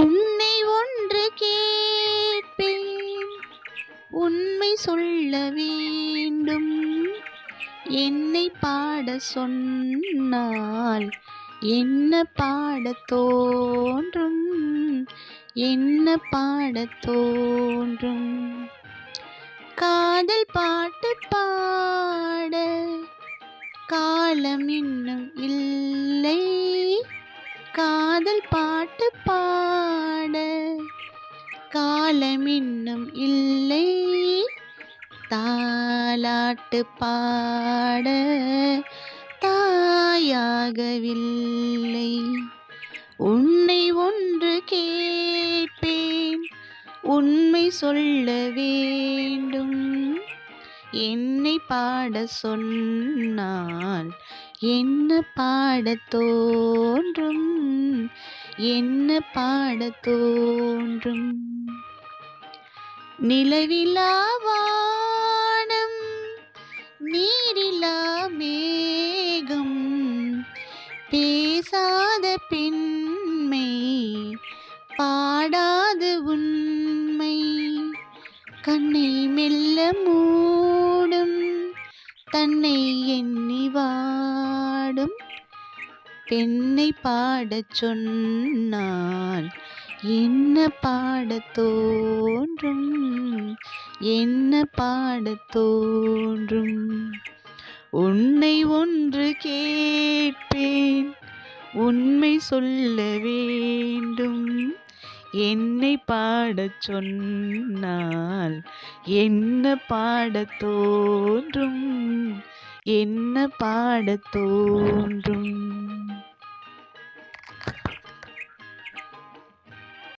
உன்னை ஒன்று கேட்பேன். உண்மை சொல்ல வேண்டும். என்னை பாட சொன்னால் என்ன பாட தோன்றும்? என்ன பாட தோன்றும்? காதல் பாட்டு பாட காலம் இன்னும் இல்லை. காதல் பாட்டு பாட காலமின்னும் இல்லை. தாலாட்டு பாட தாயாகவில்லை. உன்னை ஒன்று கேட்பேன். உண்மை சொல்ல வேண்டும். என்னை பாட சொன்னால் என்ன பாட தோன்றும்? என்ன பாடத் தோன்றும்? நிலவிலாவானம் நீரிலா மேகம் பேசாத பெண்மை பாடாத உண்மை. கண்ணை மெல்ல மூடும் தன்னை எண்ணி வாடும். பெண்ணை பாடச் சொன்னால் என்ன பாட தோன்றும்? என்ன பாட தோன்றும்? உன்னை ஒன்று கேட்பேன் உண்மை சொல்ல வேண்டும். என்னை பாடச் சொன்னால் என்ன பாடத் தோன்றும்? என்ன பாடத் தோன்றும்?